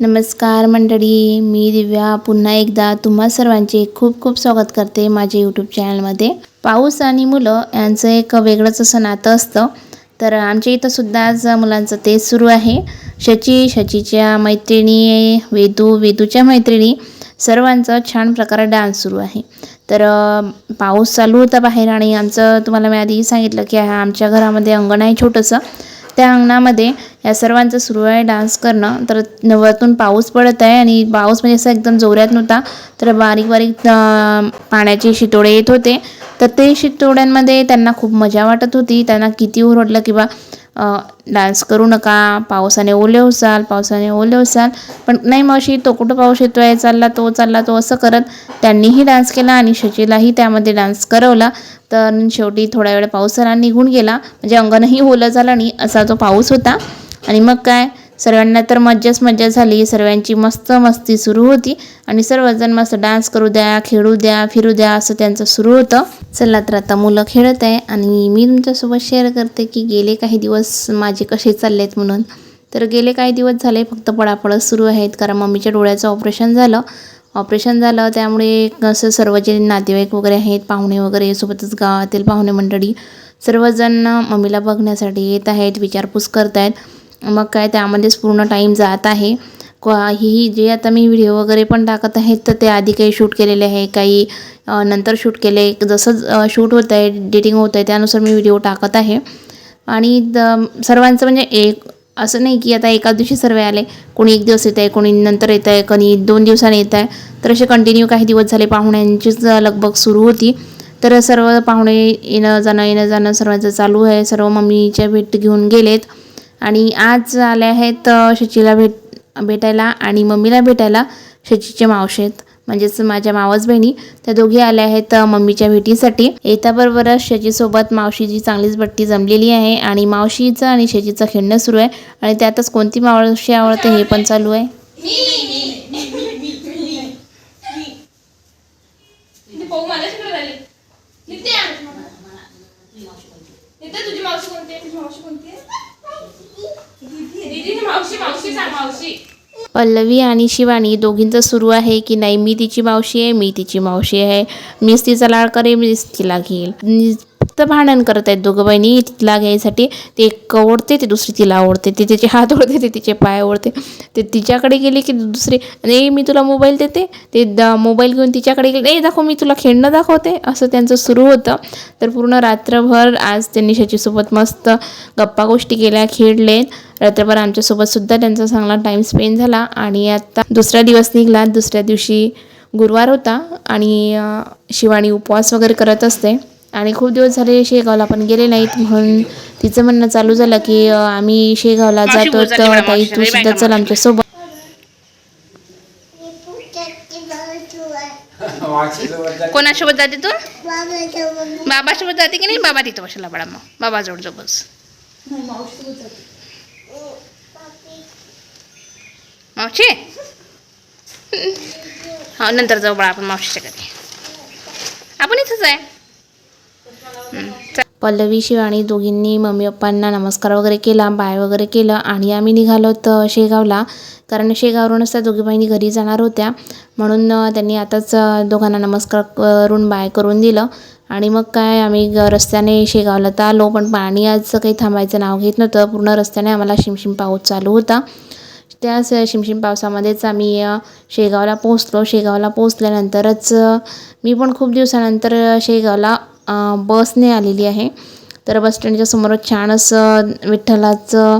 नमस्कार मंडळी मी दिव्या. पुन्हा एकदा तुम्हा सर्वांचे खूप खूप स्वागत करते माझ्या यूट्यूब चॅनलमध्ये पाऊस आणि मुलं यांचं एक वेगळंच असं नातं असतं. तर आमच्या इथं सुद्धा आज मुलांचं तेच सुरू आहे. शची शचीच्या मैत्रिणी वेदू वेदूच्या मैत्रिणी सर्वांचा छान प्रकारे डान्स सुरू आहे. तर पाऊस चालू होता बाहेर आणि आमचं तुम्हाला मी आधी सांगितलं की आमच्या घरामध्ये अंगण आहे छोटंसं. त्या अंगणामध्ये या सर्वांचं सुरू आहे डान्स करणं. तर नवरातून वरतून पाऊस पडत आहे आणि पाऊस म्हणजे असं एकदम जोरात नव्हता तर बारीक बारीक पाण्याचे शितोडे येत होते. तर ते शितोड्यांमध्ये त्यांना खूप मजा वाटत होती. त्यांना किती ओरडलं की बा डान्स करू नका पावसाने ओले होसाल पावसाने ओले होसाल. पण नाही मावशी तो कुठं पाऊस येतोय चालला तो चालला तो असं करत त्यांनीही डान्स केला आणि शचीलाही त्यामध्ये डान्स करवला. तर शेवटी थोड्या वेळ पावसाला निघून गेला. म्हणजे अंगणही ओलं झालं नाही असा तो पाऊस होता. आणि मग काय सर्वांना तर मज्जाच मज्जा झाली. सर्वांची मस्त मस्ती सुरू होती. आणि सर्वजण मस्त डान्स करू द्या खेळू द्या फिरू द्या असं त्यांचं सुरू होतं. चला तर आता मुलं खेळत आहे. आणि मी तुमच्यासोबत शेअर करते की गेले काही दिवस माझे कसे चालले आहेत म्हणून. तर गेले काही दिवस झाले फक्त पडापडच सुरू आहेत. कारण मम्मीच्या डोळ्याचं ऑपरेशन झालं. ऑपरेशन झालं त्यामुळे असं सर्व जे नातेवाईक वगैरे आहेत पाहुणे वगैरे सोबतच गावातील पाहुणे मंडळी सर्वजण मम्मीला बघण्यासाठी येत आहेत विचारपूस करत आहेत मग काय त्यामध्येच पूर्ण टाईम जात आहे. ही जे आता मी व्हिडिओ वगैरे पण टाकत आहेत तर ते आधी काही शूट केलेले आहे काही नंतर शूट केले. जसं शूट होत आहे एडिटिंग होत आहे त्यानुसार मी व्हिडिओ टाकत आहे. आणि द सर्वांचं म्हणजे एक असं नाही की आता एका दिवशी सर्व आले कोणी एक दिवस येत आहे कोणी नंतर येत आहे कोणी दोन दिवसांनी येत आहे तर असे कंटिन्यू काही दिवस झाले पाहुण्यांचीच लगबग सुरू होती. तर सर्व पाहुणे येणं जाणं येणं जाणं सर्वांचं चालू आहे. सर्व मम्मीच्या भेट घेऊन गेलेत. आणि आज आले आहेत शचीला भेट भेटायला आणि मम्मीला भेटायला शचीचे मावशेत म्हणजेच माझ्या मावस बहिणी त्या दोघी आल्या आहेत मम्मीच्या भेटीसाठी. येत्याबरोबरच शचीसोबत मावशीची चांगलीच बट्टी जमलेली आहे आणि मावशीचं आणि शचीचं खेळणं सुरू आहे. आणि त्यातच कोणती मावशी आवडते हे पण चालू आहे पाहू मला शिकवत आली नित्या नित्या तुझी मावशी कोणती आहे तुझी मावशी कोणती आहे दीदीची मावशी मावशी सांग मावशी. पल्लवी आणि शिवानी दोघींचं सुरू आहे की नाही? मी तिची मावशी आहे मी तिची मावशी आहे. मीच तिचा लाड करेन मीच तिला घेईल भांडण करत आहेत दोघं बहिणी. तिला घ्यायसाठी ते एक ओढते ते दुसरी तिला ओढते ते तिचे हात ओढते ते तिचे पाय ओढते. ते तिच्याकडे गेले की दुसरी नाही मी तुला मोबाईल देते. ते द मोबाईल घेऊन तिच्याकडे गेले नाही दाखव मी तुला खेळणं दाखवते. असं त्यांचं सुरू होतं. तर पूर्ण रात्रभर आज त्यांनी शचीसोबत मस्त गप्पा गोष्टी केल्या खेळले. रात्रभर आमच्यासोबतसुद्धा त्यांचा चांगला टाईम स्पेंड झाला आणि आता दुसरा दिवस निघाला. दुसऱ्या दिवशी गुरुवार होता आणि शिवाणी शिवानी उपवास वगैरे करत असते. आणि खूप दिवस झाले शेगावला पण गेले नाहीत म्हणून तिचं म्हणणं चालू झालं की आम्ही शेगावला जातो तर ताई तू सुद्धा चल आमच्यासोबत कोणासोबत जाते तू? बाबासोबत जाते की नाही? बाबा तिथं बसला बडा मग बाबा जवळ जाऊ बस. मावशी? हो नंतर जाऊ बाळा आपण मावशीच्या घरी आपण इथंच आहे हं, चल. पल्लवी शिवानी दोघींनी मम्मी पप्पांना नमस्कार वगैरे केला बाय वगैरे केलं आणि आम्ही निघालो तर शेगावला. कारण शेगावरूनच त्या दोघी बहिणी घरी जाणार होत्या. म्हणून त्यांनी आताच दोघांना नमस्कार करून बाय करून दिलं. आणि मग काय आम्ही ग- रस्त्याने शेगावला तर आलो पण पाणी आज काही थांबायचं नाव घेत नव्हतं. पूर्ण रस्त्याने आम्हाला शिमशिम पाऊस चालू होता. त्याच शिमशिम पावसामध्येच आम्ही शेगावला पोचलो शेगावला पोचल्यानंतरच मी पण खूप दिवसानंतर शेगावला बसने आलेली आहे. तर बस स्टँडच्या समोरच छान असं विठ्ठलाचं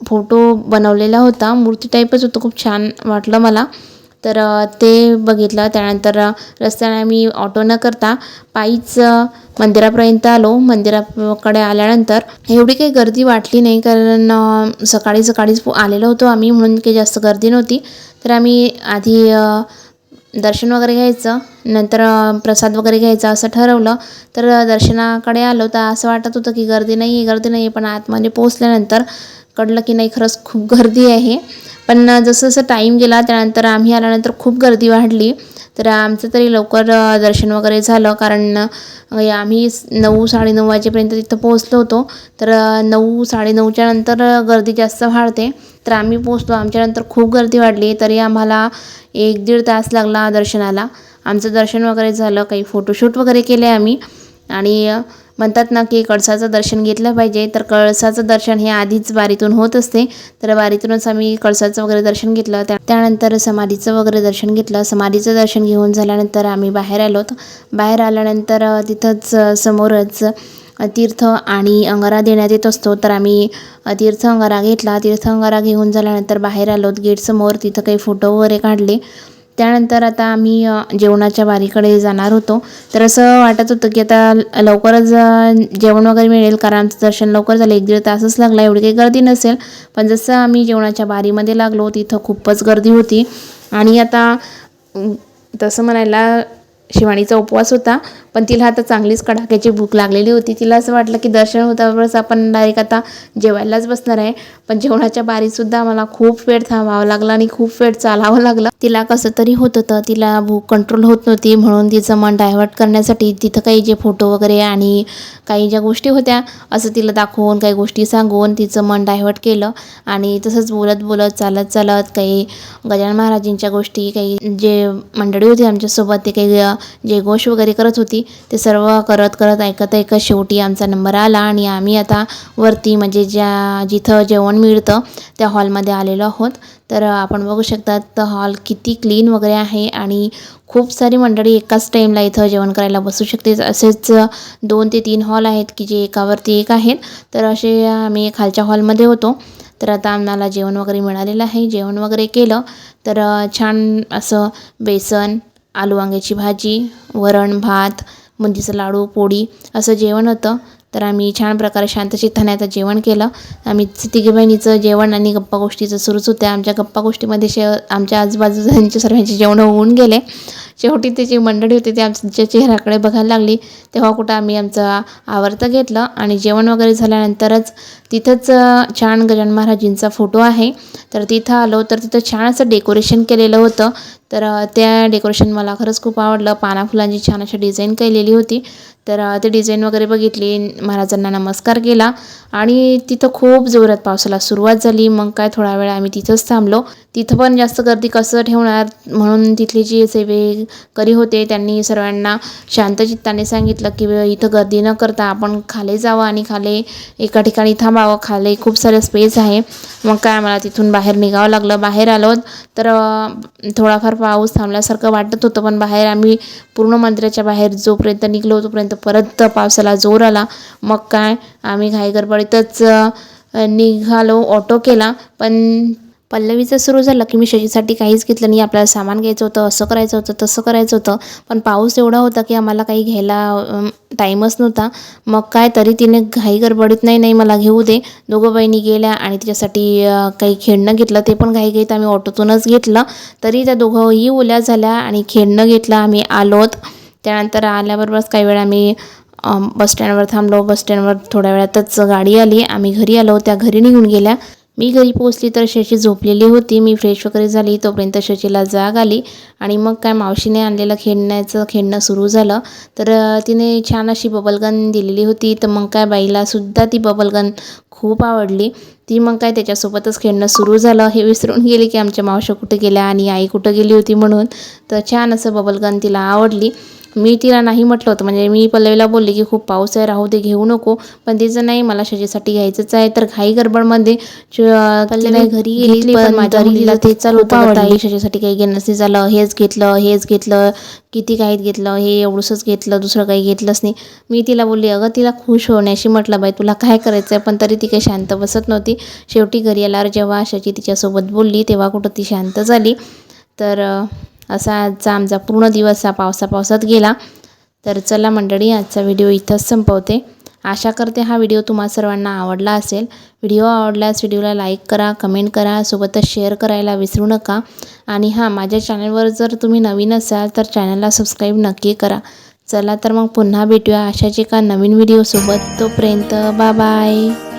फोटो बनवलेला होता. मूर्ती टाईपच होतं खूप छान वाटलं मला. तर ते बघितलं. त्यानंतर रस्त्याने आम्ही ऑटो न करता पायीच मंदिरापर्यंत आलो. मंदिराकडे आल्यानंतर एवढी काही गर्दी वाटली नाही कारण सकाळी सकाळीच आलेलो होतो आम्ही म्हणून काही जास्त गर्दी नव्हती. तर आम्ही आधी दर्शन वगैरे घ्यायचं नंतर प्रसाद वगैरे घ्यायचा असं ठरवलं तर दर्शनाकडे आलो तर असं वाटत होतं की गर्दी नाही आहे गर्दी नाही आहे पण आतमध्ये पोचल्यानंतर कळलं की नाही खरंच खूप गर्दी आहे. पण जसं जसं टाईम गेला त्यानंतर आम्ही आल्यानंतर खूप गर्दी वाढली. तर आमचं तरी लवकर दर्शन वगैरे झालं कारण आम्ही नऊ साडेनऊ वाजेपर्यंत तिथं पोहोचलो होतो. तर नऊ साडेनऊच्या नंतर गर्दी जास्त वाढते. तर आम्ही पोहोचलो आमच्यानंतर खूप गर्दी वाढली. तरी आम्हाला एक दीड तास लागला दर्शनाला. आमचं दर्शन वगैरे झालं काही फोटोशूट वगैरे केले आम्ही. आणि म्हणतात ना की कळसाचं दर्शन घेतलं पाहिजे. तर कळसाचं दर्शन हे आधीच बारीतून होत असते. तर बारीतूनच आम्ही कळसाचं वगैरे दर्शन घेतलं. त्या त्यानंतर समाधीचं वगैरे दर्शन घेतलं. समाधीचं दर्शन घेऊन झाल्यानंतर आम्ही बाहेर आलोत. बाहेर आल्यानंतर तिथंच समोरच तीर्थ आणि अंगारा देण्यात येत असतो. तर आम्ही तीर्थ अंगारा घेतला. तीर्थ अंगारा घेऊन झाल्यानंतर बाहेर आलोत गेटसमोर तिथं काही फोटो वगैरे काढले. त्यानंतर आता आम्ही जेवणाच्या बारीकडे जाणार होतो. तर असं वाटत होतं की आता ल- लवकरच जेवण वगैरे मिळेल. कारण आमचं दर्शन लवकर झालं. एक दीड तासच लागला. एवढी काही गर्दी नसेल. पण जसं आम्ही जेवणाच्या बारीमध्ये लागलो तिथं खूपच गर्दी होती. आणि आता तसं म्हणायला शिवानीचा उपवास होता. पण तिला आता चांगलीच कडाक्याची भूक लागलेली होती. तिला असं वाटलं की दर्शन होतावरच आपण डायरेक्ट आता जेवायलाच बसणार आहे. पण जेवणाच्या बारीतसुद्धा मला खूप वेळ थांबावं लागलं आणि खूप वेळ चालावं लागलं. तिला कसं तरी होत होतं. तिला भूक कंट्रोल होत नव्हती. म्हणून तिचं मन डायव्हर्ट करण्यासाठी तिथं काही जे फोटो वगैरे आणि काही ज्या गोष्टी होत्या असं तिला दाखवून काही गोष्टी सांगून तिचं मन डायव्हर्ट केलं. आणि तसंच बोलत बोलत चालत चालत काही गजानन महाराजांच्या गोष्टी काही जे मंडळी होती आमच्यासोबत ते काही जे गोष्ट वगैरे करत होती ते सर्व करत करत ऐकत ऐकत शेवटी आमचा नंबर आला. आणि आम्ही आता वरती म्हणजे ज्या जिथं जेवण मिळतं त्या हॉलमध्ये आलेलो आहोत. तर आपण बघू शकता तर हॉल किती क्लीन वगैरे आहे आणि खूप सारी मंडळी एकाच टाईमला इथं जेवण करायला बसू शकते असेच दोन ते तीन हॉल आहेत की जे एकावरती एक आहेत. तर असे आम्ही खालच्या हॉलमध्ये होतो. तर आता आम्हाला जेवण वगैरे मिळालेलं आहे. जेवण वगैरे केलं. तर छान असं बेसन आलू वांग्याची भाजी वरण भात बुंदीचं लाडू पोळी असं जेवण होतं. तर आम्ही छान प्रकारे शांत चित्ताने आता जेवण केलं. आम्ही तिघी बहिणीचं जेवण आणि गप्पा गोष्टीचं सुरूच होत्या. आमच्या गप्पा गोष्टीमध्ये शे आमच्या आजूबाजूच्या सर्वांचे जेवण होऊन गेले. शेवटी ते जी मंडळी होती ती आमच्या चेहऱ्याकडे बघायला लागली. तेव्हा कुठं आम्ही आमचं आवर्त घेतलं आणि जेवण वगैरे झाल्यानंतरच तिथंच छान गजान महाराजींचा फोटो आहे. तर तिथं आलो तर तिथं छान असं डेकोरेशन केलेलं होतं. तर त्या डेकोरेशन मला खरंच खूप आवडलं. पाना फुलांची छान अशी डिझाईन केलेली होती. तर ते डिझाईन वगैरे बघितली. महाराजांना नमस्कार केला. आणि तिथं खूप जोरात पावसाला सुरुवात झाली. मग काय थोडा वेळ आम्ही तिथंच थांबलो. तिथं पण जास्त गर्दी कसं ठेवणार म्हणून तिथली जी सेवेकरी होते त्यांनी सर्वांना शांत चित्ताने सांगितलं की इथं गर्दी न करता आपण खाली जावं आणि खाली एका ठिकाणी थांबावं. खाली खूप सारं स्पेस आहे. मग काय आम्हाला तिथून बाहेर निघावं लागलं. बाहेर आलो तर थोडाफार पाऊस थांबल्यासारखं वाटत होतं. पण बाहेर आम्ही पूर्ण मंदिराच्या बाहेर जोपर्यंत निघलो तोपर्यंत परत पावसाला जोर आला. मग काय आम्ही घाई गडबडीतच निघालो ऑटो केला. पण पल्लवीचं सुरू झालं की मी शशीसाठी काहीच घेतलं नाही. आपल्याला सामान घ्यायचं होतं असं करायचं होतं तसं करायचं होतं. पण पाऊस एवढा होता की आम्हाला काही घ्यायला टाईमच नव्हता. मग काय तरी तिने घाई गडबडीत नाही नाही मला घेऊ दे. दोघं बहिणी गेल्या आणि तिच्यासाठी काही खेळणं घेतलं. ते पण घाई घेत आम्ही ऑटोतूनच घेतलं. तरी त्या दोघंही ओल्या झाल्या आणि खेळणं घेतलं. आम्ही आलोत. त्यानंतर आल्याबरोबरच काही वेळा आम्ही बस स्टँडवर थांबलो. बस स्टँडवर थोड्या वेळातच गाडी आली. आम्ही घरी आलो. त्या घरी निघून गेल्या. मी घरी पोचली तर शशी झोपलेली होती. मी फ्रेश वगैरे झाली. तोपर्यंत शशीला जाग आली. आणि मग काय मावशीने आणलेलं खेळण्याचं खेळणं सुरू झालं. तर तिने छान अशी बबलगन दिलेली होती. तर मग काय बाईलासुद्धा ती बबलगन खूप आवडली. ती मग काय त्याच्यासोबतच खेळणं सुरू झालं. हे विसरून गेली की आमच्या मावशा कुठं गेल्या आणि आई कुठं गेली होती म्हणून. तर छान असं बबलगन तिला आवडली. मी तिला नाही म्हटलं होतं. म्हणजे मी पल्लवीला बोलले की खूप पाऊस आहे राहू दे घेऊ नको. पण तिचं नाही मला शशीसाठी घ्यायचंच आहे. तर घाई गडबडमध्ये पल्लवी घरी गेली पण माझ्या मुलीला ते चालू होतं ताई काही घेणं झालं. हेच घेतलं हेच घेतलं किती काहीत घेतलं हे एवढंसंच घेतलं दुसरं काही घेतलंच नाही. मी तिला बोलली अगं तिला खुश होण्याशी म्हटलं बाई तुला काय करायचं आहे पण तरी ती काही शांत बसत नव्हती. शेवटी घरी आल्यावर जेव्हा शशी तिच्यासोबत बोलली तेव्हा कुठं ती शांत झाली. तर असा आजचा आमचा पूर्ण दिवस हा पावसा पावसात गेला. तर चला मंडळी आजचा व्हिडिओ इथंच संपवते. आशा करते हा व्हिडिओ तुम्हा सर्वांना आवडला असेल. व्हिडिओ आवडल्यास व्हिडिओला लाईक करा कमेंट करा सोबतच शेअर करायला विसरू नका. आणि हां माझ्या चॅनलवर जर तुम्ही नवीन असाल तर चॅनलला सबस्क्राईब नक्की करा. चला तर मग पुन्हा भेटूया अशाच एका नवीन व्हिडिओसोबत तोपर्यंत बा बाय